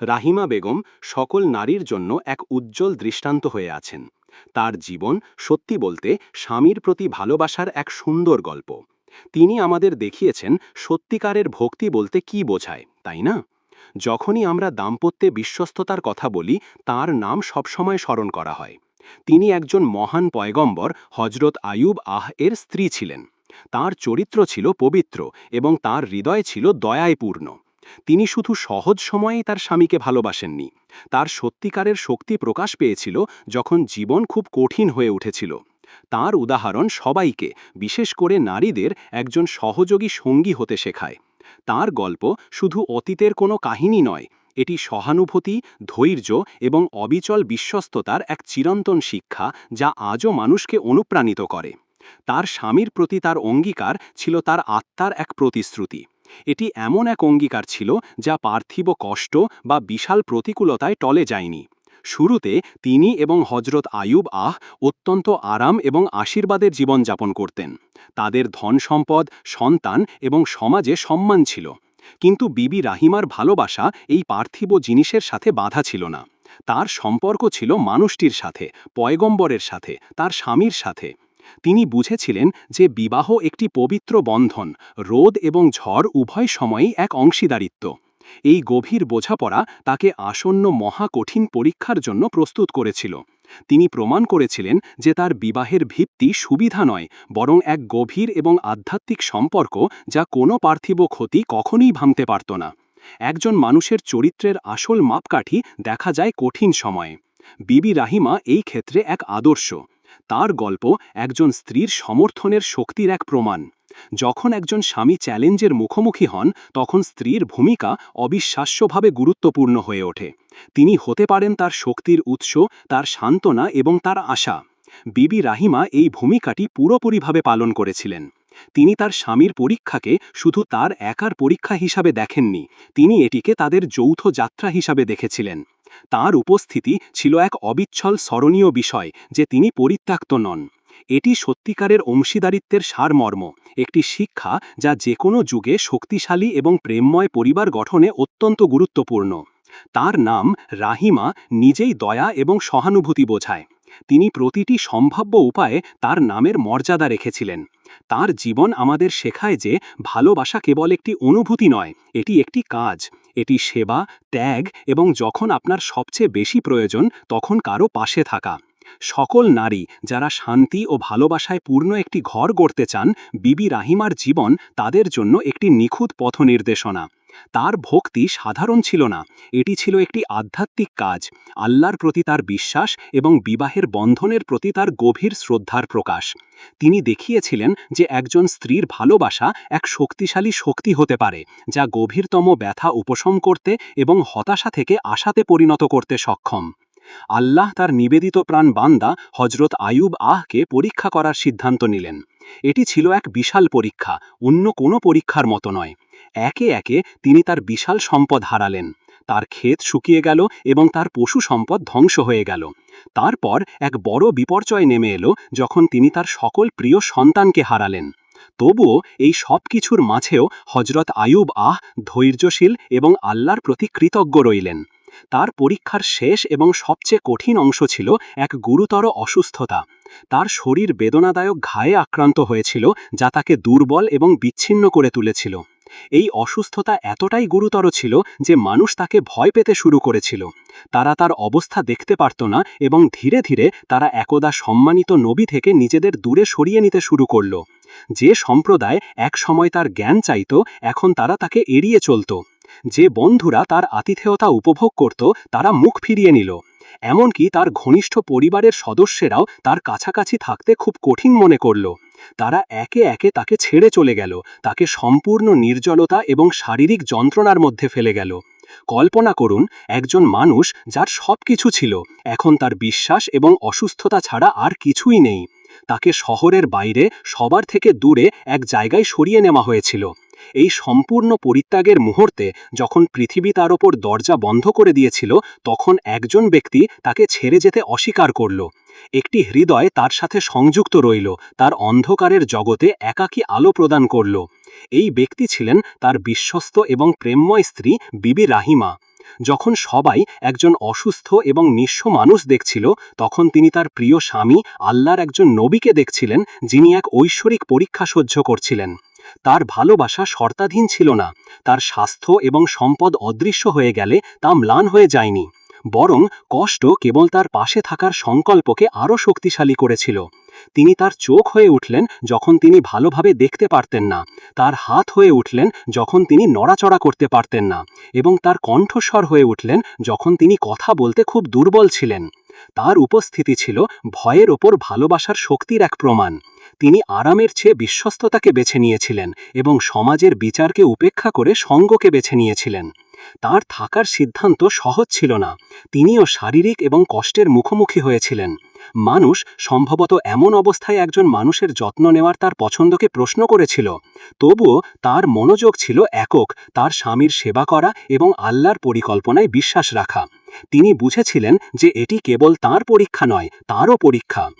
রাহিমা বেগম সকল নারীর জন্য এক উজ্জ্বল দৃষ্টান্ত হয়ে আছেন। তার জীবন, সত্যি বলতে, স্বামীর প্রতি ভালোবাসার এক সুন্দর গল্প। তিনি আমাদের দেখিয়েছেন সত্যিকারের ভক্তি বলতে কি বোঝায়, তাই না? যখনই আমরা দাম্পত্যে বিশ্বস্ততার কথা বলি, তার নাম সবসময় স্মরণ করা হয়। তিনি একজন মহান পয়গম্বর হজরত আয়ুব আহ এর স্ত্রী ছিলেন। তার চরিত্র ছিল পবিত্র এবং তার হৃদয় ছিল দয়ায় পূর্ণ তিনি শুধু সহজ সময়েই তার স্বামীকে ভালোবাসেননি। তার সত্যিকারের শক্তি প্রকাশ পেয়েছিল যখন জীবন খুব কঠিন হয়ে উঠেছিল। তার উদাহরণ সবাইকে, বিশেষ করে নারীদের, একজন সহযোগী সঙ্গী হতে শেখায়। তার গল্প শুধু অতীতের কোনো কাহিনী নয়, এটি সহানুভূতি, ধৈর্য এবং অবিচল বিশ্বস্ততার এক চিরন্তন শিক্ষা যা আজও মানুষকে অনুপ্রাণিত করে। তার স্বামীর প্রতি তার অঙ্গীকার ছিল তার আত্মার এক প্রতিশ্রুতি। এটি এমন এক অঙ্গীকার ছিল যা পার্থিব কষ্ট বা বিশাল প্রতিকূলতায় টলে যায়নি। শুরুতে তিনি এবং হজরত আয়ুব আহ অত্যন্ত আরাম এবং আশীর্বাদের জীবনযাপন করতেন। তাদের ধন সম্পদ, সন্তান এবং সমাজে সম্মান ছিল। কিন্তু বিবি রাহিমার ভালোবাসা এই পার্থিব জিনিসের সাথে বাধা ছিল না। তার সম্পর্ক ছিল মানুষটির সাথে, পয়গম্বরের সাথে, তার স্বামীর সাথে। তিনি বুঝেছিলেন যে বিবাহ একটি পবিত্র বন্ধন, রোদ এবং ঝড় উভয় সময়েই এক অংশীদারিত্ব। এই গভীর বোঝাপড়া তাকে আসন্ন মহা কঠিন পরীক্ষার জন্য প্রস্তুত করেছিল। তিনি প্রমাণ করেছিলেন যে তার বিবাহের ভিত্তি সুবিধা নয়, বরং এক গভীর এবং আধ্যাত্মিক সম্পর্ক যা কোনো পার্থিব ক্ষতি কখনই ভাঙতে পারত না। একজন মানুষের চরিত্রের আসল মাপকাঠি দেখা যায় কঠিন সময়ে। বিবি রাহিমা এই ক্ষেত্রে এক আদর্শ। তার গল্প একজন স্ত্রীর সমর্থনের শক্তির এক প্রমাণ। যখন একজন স্বামী চ্যালেঞ্জের মুখোমুখি হন, তখন স্ত্রীর ভূমিকা অবিশ্বাস্যভাবে গুরুত্বপূর্ণ হয়ে ওঠে। তিনি হতে পারেন তার শক্তির উৎস, তার সান্ত্বনা এবং তার আশা। বিবি রাহিমা এই ভূমিকাটি পুরোপুরিভাবে পালন করেছিলেন। তিনি তার স্বামীর পরীক্ষাকে শুধু তার একার পরীক্ষা হিসাবে দেখেননি, তিনি এটিকে তাদের যৌথ যাত্রা হিসাবে দেখেছিলেন। তার উপস্থিতি ছিল এক অবিচ্ছল স্মরণীয় বিষয় যে তিনি পরিত্যক্ত নন। এটি সত্যিকারের অংশীদারিত্বের সারমর্ম, একটি শিক্ষা যা যে কোনো যুগে শক্তিশালী এবং প্রেমময় পরিবার গঠনে অত্যন্ত গুরুত্বপূর্ণ। তার নাম রাহিমা, নিজেই দয়া এবং সহানুভূতি বোঝায়। তিনি প্রতিটি সম্ভাব্য উপায়ে তার নামের মর্যাদা রেখেছিলেন। তার জীবন আমাদের শেখায় যে ভালোবাসা কেবল একটি অনুভূতি নয়, এটি একটি কাজ। এটি সেবা, ত্যাগ এবং যখন আপনার সবচেয়ে বেশি প্রয়োজন, তখন কারও পাশে থাকা। সকল নারী যারা শান্তি ও ভালোবাসায় পূর্ণ একটি ঘর গড়তে চান, বিবি রাহিমার জীবন তাদের জন্য একটি নিখুঁত পথ নির্দেশনা তার ভক্তি সাধারণ ছিল না। এটি ছিল একটি আধ্যাত্মিক কাজ। আল্লাহর প্রতি তার বিশ্বাস এবং বিবাহের বন্ধনের প্রতি তার গভীর শ্রদ্ধার প্রকাশ। তিনি দেখিয়েছিলেন যে একজন স্ত্রীর ভালোবাসা এক শক্তিশালী শক্তি হতে পারে, যা গভীরতম ব্যথা উপশম করতে এবং হতাশা থেকে আশাতে পরিণত করতে সক্ষম। আল্লাহ তার নিবেদিত প্রাণ বান্দা হজরত আয়ুব আহকে পরীক্ষা করার সিদ্ধান্ত নিলেন। এটি ছিল এক বিশাল পরীক্ষা, অন্য কোনো পরীক্ষার মতো নয়। একে একে তিনি তার বিশাল সম্পদ হারালেন। তার ক্ষেত শুকিয়ে গেল এবং তার পশু সম্পদ ধ্বংস হয়ে গেল। তারপর এক বড় বিপর্যয় নেমে এলো যখন তিনি তার সকল প্রিয় সন্তানকে হারালেন। তবুও এই সব কিছুর মাঝেও হজরত আয়ুব আহ ধৈর্যশীল এবং আল্লাহর প্রতি কৃতজ্ঞ রইলেন। তার পরীক্ষার শেষ এবং সবচেয়ে কঠিন অংশ ছিল এক গুরুতর অসুস্থতা। তার শরীর বেদনাদায়ক ঘায়ে আক্রান্ত হয়েছিল, যা তাকে দুর্বল এবং বিচ্ছিন্ন করে তুলেছিল। এই অসুস্থতা এতটাই গুরুতর ছিল যে মানুষ তাকে ভয় পেতে শুরু করেছিল। তারা তার অবস্থা দেখতে পারত না এবং ধীরে ধীরে তারা একদা সম্মানিত নবী থেকে নিজেদের দূরে সরিয়ে নিতে শুরু করল। যে সম্প্রদায় এক সময় তার জ্ঞান চাইত, এখন তারা তাকে এড়িয়ে চলত। যে বন্ধুরা তার আতিথেয়তা উপভোগ করত, তারা মুখ ফিরিয়ে নিল। এমনকি তার ঘনিষ্ঠ পরিবারের সদস্যেরাও তার কাছাকাছি থাকতে খুব কঠিন মনে করল। তারা একে একে তাকে ছেড়ে চলে গেল। তাকে সম্পূর্ণ নির্জলতা এবং শারীরিক যন্ত্রণার মধ্যে ফেলে গেল। কল্পনা করুন, একজন মানুষ যার সব কিছু ছিল, এখন তার বিশ্বাস এবং অসুস্থতা ছাড়া আর কিছুই নেই। তাকে শহরের বাইরে, সবার থেকে দূরে এক জায়গায় সরিয়ে নেওয়া হয়েছিল। এই সম্পূর্ণ পরিত্যাগের মুহূর্তে যখন পৃথিবী তার ওপর দরজা বন্ধ করে দিয়েছিল, তখন একজন ব্যক্তি তাকে ছেড়ে যেতে অস্বীকার করল। একটি হৃদয় তার সাথে সংযুক্ত রইল, তার অন্ধকারের জগতে একাকী আলো প্রদান করল। এই ব্যক্তি ছিলেন তার বিশ্বস্ত এবং প্রেমময় স্ত্রী বিবি রাহিমা। যখন সবাই একজন অসুস্থ এবং নিঃস্ব মানুষ দেখছিল, তখন তিনি তার প্রিয় স্বামী আল্লাহর একজন নবীকে দেখছিলেন, যিনি এক ঐশ্বরিক পরীক্ষা সহ্য করছিলেন। তার ভালোবাসা শর্তাধীন ছিল না, তার স্বাস্থ্য এবং সম্পদ অদৃশ্য হয়ে গেলে তা ম্লান হয়ে যায়নি। বরং কষ্ট কেবল তার পাশে থাকার সংকল্পকে আরও শক্তিশালী করেছিল। তিনি তার চোখ হয়ে উঠলেন যখন তিনি ভালোভাবে দেখতে পারতেন না। তার হাত হয়ে উঠলেন যখন তিনি নড়াচড়া করতে পারতেন না এবং তার কণ্ঠস্বর হয়ে উঠলেন যখন তিনি কথা বলতে খুব দুর্বল ছিলেন। তার উপস্থিতি ছিল ভয়ের ওপর ভালোবাসার শক্তির এক প্রমাণ। তিনি আরামের চেয়ে বিশ্বস্ততাকে বেছে নিয়েছিলেন এবং সমাজের বিচারকে উপেক্ষা করে সঙ্গকে বেছে নিয়েছিলেন। তার থাকার সিদ্ধান্ত সহজ ছিল না। তিনিও শারীরিক এবং কষ্টের মুখোমুখি হয়েছিলেন। মানুষ সম্ভবত এমন অবস্থায় একজন মানুষের যত্ন নেওয়ার তার পছন্দকে প্রশ্ন করেছিল। তবুও তার মনোযোগ ছিল একক, তার স্বামীর সেবা করা এবং আল্লাহর পরিকল্পনায় বিশ্বাস রাখা। তিনি বুঝেছিলেন যে এটি কেবল তার পরীক্ষা নয়, তারও পরীক্ষা।